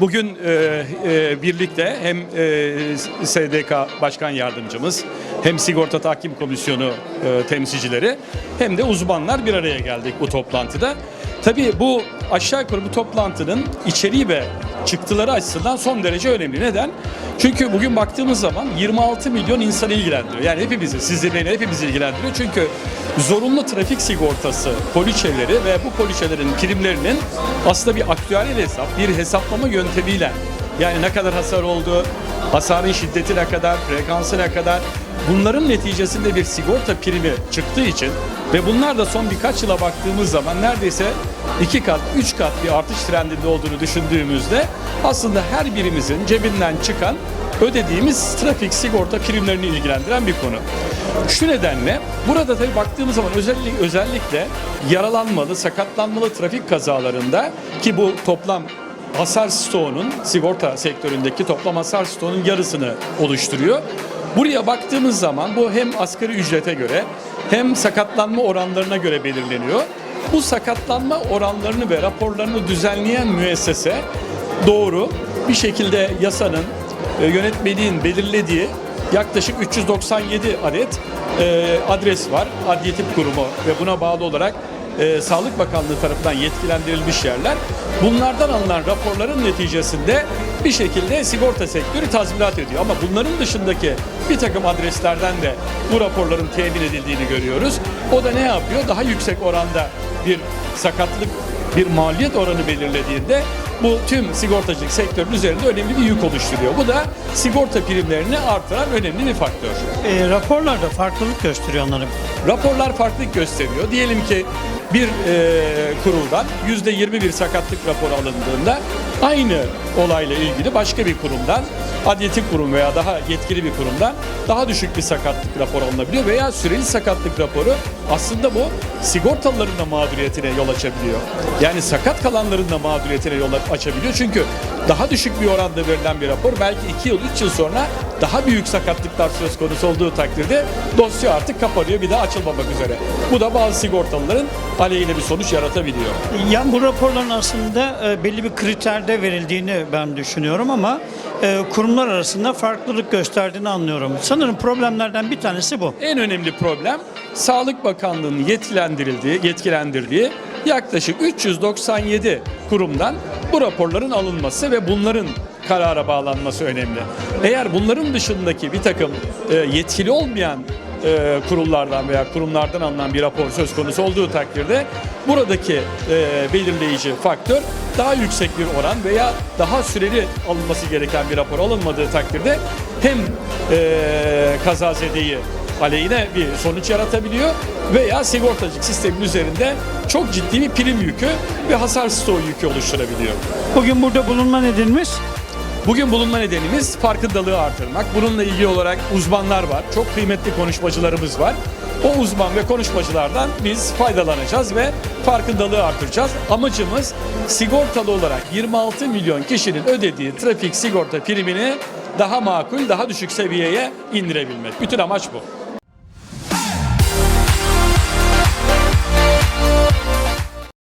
bugün e, e, birlikte hem e, SDK Başkan Yardımcımız hem Sigorta Tahkim Komisyonu e, temsilcileri hem de uzmanlar bir araya geldik bu toplantıda. Tabii bu aşağı yukarı bu toplantının içeriği ve çıktıları açısından son derece önemli. Neden? Çünkü bugün baktığımız zaman 26 milyon insanı ilgilendiriyor. Yani hepimizi, sizi beni hepimizi ilgilendiriyor. Çünkü zorunlu trafik sigortası poliçeleri ve bu poliçelerin primlerinin aslında bir aktüel hesap, bir hesaplama yöntemiyle yani ne kadar hasar oldu, hasarın şiddeti ne kadar, frekansı ne kadar bunların neticesinde bir sigorta primi çıktığı için ve bunlar da son birkaç yıla baktığımız zaman neredeyse iki kat, üç kat bir artış trendinde olduğunu düşündüğümüzde aslında her birimizin cebinden çıkan ödediğimiz trafik sigorta primlerini ilgilendiren bir konu. Şu nedenle burada tabii baktığımız zaman özellikle, özellikle yaralanmalı, sakatlanmalı trafik kazalarında ki bu toplam hasar stoğunun sigorta sektöründeki toplam hasar stoğunun yarısını oluşturuyor. Buraya baktığımız zaman bu hem asgari ücrete göre hem sakatlanma oranlarına göre belirleniyor. Bu sakatlanma oranlarını ve raporlarını düzenleyen müessese doğru bir şekilde yasanın e, yönetmeliğin belirlediği yaklaşık 397 adet e, adres var. Adliye Tip Kurumu ve buna bağlı olarak e, Sağlık Bakanlığı tarafından yetkilendirilmiş yerler. Bunlardan alınan raporların neticesinde bir şekilde sigorta sektörü tazminat ediyor. Ama bunların dışındaki bir takım adreslerden de bu raporların temin edildiğini görüyoruz. O da ne yapıyor? Daha yüksek oranda bir sakatlık, bir maliyet oranı belirlediğinde bu tüm sigortacılık sektörünün üzerinde önemli bir yük oluşturuyor. Bu da sigorta primlerini artıran önemli bir faktör. E, raporlarda farklılık gösteriyor onların. Raporlar farklılık gösteriyor. Diyelim ki bir e, kuruldan yüzde 20 bir sakatlık raporu alındığında aynı olayla ilgili başka bir kurumdan adliyetik kurum veya daha yetkili bir kurumdan daha düşük bir sakatlık raporu alınabiliyor veya süreli sakatlık raporu aslında bu sigortalıların da mağduriyetine yol açabiliyor. Yani sakat kalanların da mağduriyetine yol açabiliyor. Çünkü daha düşük bir oranda verilen bir rapor belki 2 yıl 3 yıl sonra daha büyük sakatlıklar söz konusu olduğu takdirde dosya artık kapanıyor bir daha açılmamak üzere. Bu da bazı sigortalıların aleyhine bir sonuç yaratabiliyor. Yani bu raporların aslında e, belli bir kriterde verildiğini ben düşünüyorum ama e, kurumlar arasında farklılık gösterdiğini anlıyorum. Sanırım problemlerden bir tanesi bu. En önemli problem Sağlık Bakanlığı'nın yetkilendirildiği, yetkilendirdiği yaklaşık 397 kurumdan bu raporların alınması ve bunların karara bağlanması önemli. Eğer bunların dışındaki bir takım e, yetkili olmayan e, kurullardan veya kurumlardan alınan bir rapor söz konusu olduğu takdirde buradaki e, belirleyici faktör daha yüksek bir oran veya daha süreli alınması gereken bir rapor alınmadığı takdirde hem e, kazazedeyi aleyhine bir sonuç yaratabiliyor veya sigortacılık sistemin üzerinde çok ciddi bir prim yükü ve hasar stoğu yükü oluşturabiliyor. Bugün burada bulunma nedenimiz Bugün bulunma nedenimiz farkındalığı artırmak. Bununla ilgili olarak uzmanlar var. Çok kıymetli konuşmacılarımız var. O uzman ve konuşmacılardan biz faydalanacağız ve farkındalığı artıracağız. Amacımız sigortalı olarak 26 milyon kişinin ödediği trafik sigorta primini daha makul, daha düşük seviyeye indirebilmek. Bütün amaç bu.